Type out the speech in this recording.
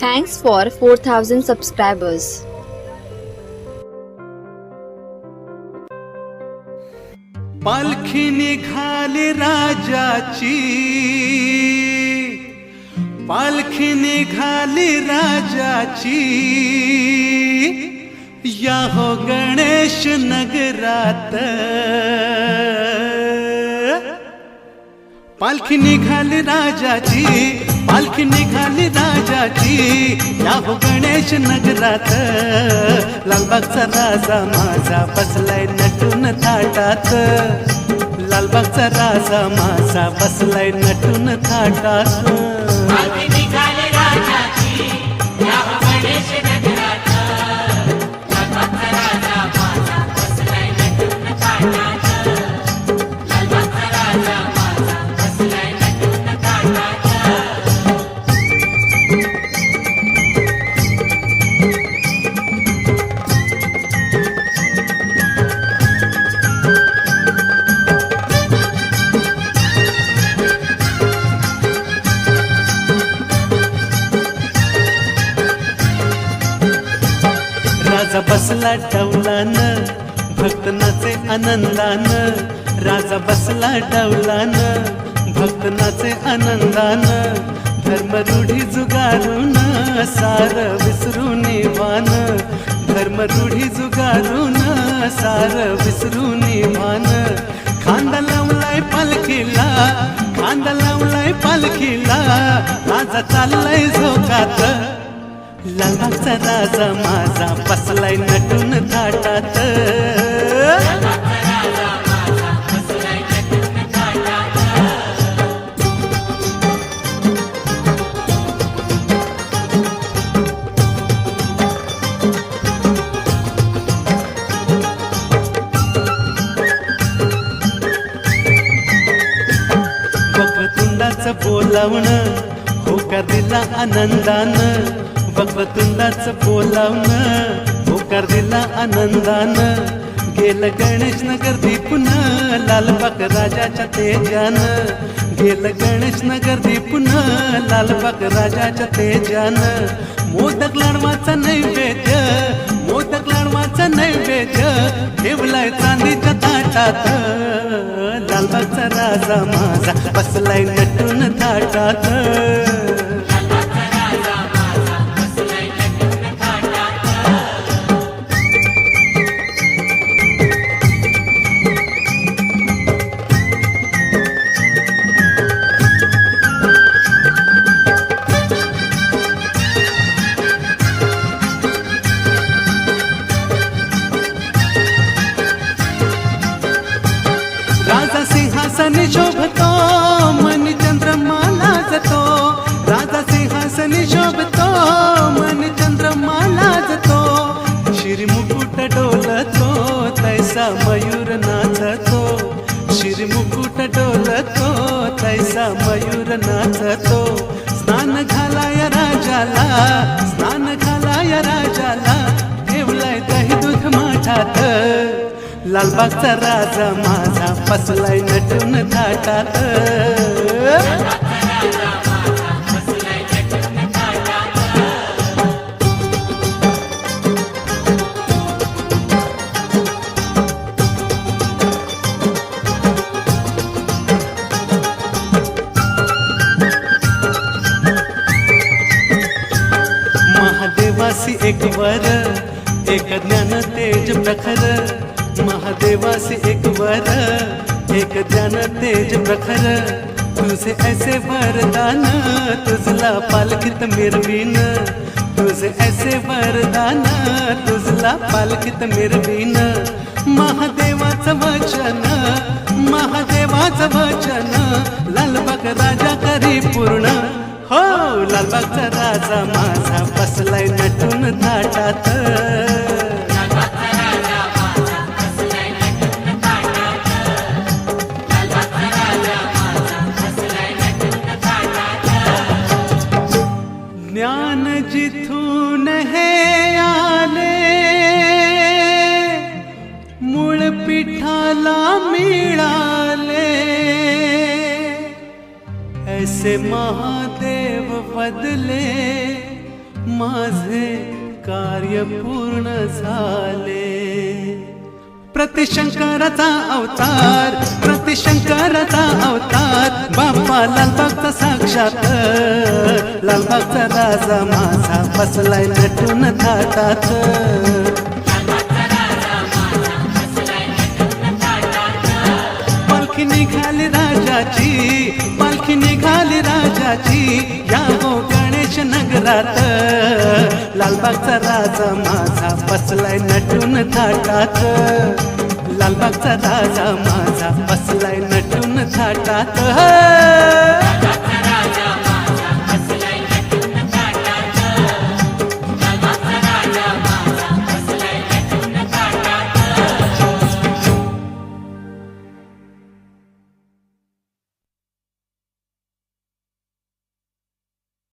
Thanks for 4000 subscribers. पालखी निघाली राजाची. पालखी निघाली राजाची. या हो गणेश नगरात. पालखी निघाली राजाची पालखी निघाली राजाची. या हो गणेश नगरात लालबागचा राजा माझा बसलाय नटून थाटात. लालबागचा राजा माझा बसलाय नटून थाटात. बसला डौलान भक्त नाचे आनंदान. राजा बसला डौलान भक्त नाचे आनंदान. धर्म रूढी जुगारून सार विसरून वान धर्म रूढी जुगारून सार विसरून वान खांदा लावलाय पालखीला खांदा लावलाय पालखीला. माझा चाललाय झोकात. लालबागचा राजा माझा बसलाय नटून थाटात. वक्रतुंडाचं बोलावणं होकार दिला आनंदानं. भगवतुंदाच बोलावणं होकार दिला आनंदानं. गेल गणेश नगर दीपून लालबाग राजाच्या तेजान. गेल गणेश नगर दीपून लालबाग राजाच्या तेजान. मोदक लाडवाचा नैवेद्य मोदक लाडवाचा नैवेद्य ठेवलाय चांदीच्या ताटात. लालबागचा राजा माझा बसलाय नटून ताटात. सिंहासनी शोभतो मन चंद्रमाला जतो राजा सिंहासनी शोभतो मन चंद्रमाला जतो शिरी मुकुट डोलतो तैसा मयूर नाचतो. श्री मुकुट डोलतो तैसा मयूर नाचतो. स्नान घालाय राजाला स्नान घालाय राजाला. ठेवलाय दही दूध माठात. लालबागचा राजा माझा फसलाय नटून थाटात. महादेवासी एक वर एक ज्ञान तेज प्रखर. महादेवासी एक वर एक ज्ञान तेज प्रखर. तुझे ऐसे वरदान तुझला पालखित मिरवीन. तुझे ऐसे वरदान तुझला पालखित मिरवीन. महादेवाचं वचन महादेवाचं वचन. लालबाग राजा करी पूर्ण. हो लालबागचा राजा माझा बसलाय नटून थाटात. जैसे महादेव बदले माझे कार्य पूर्ण झाले. प्रतिशंकराचा अवतार प्रतिशंकराचा अवतार बाप्पा लालबागचा साक्षात. लालबागचा राजा माझा बसलाय नटून थाटात. पालखी निघाली राजाची राजाची या हो गणेश नगरात. लालबागचा राजा माझा बसलाय नटून थाटात. लालबागचा राजा माझा बसलाय नटून थाटात.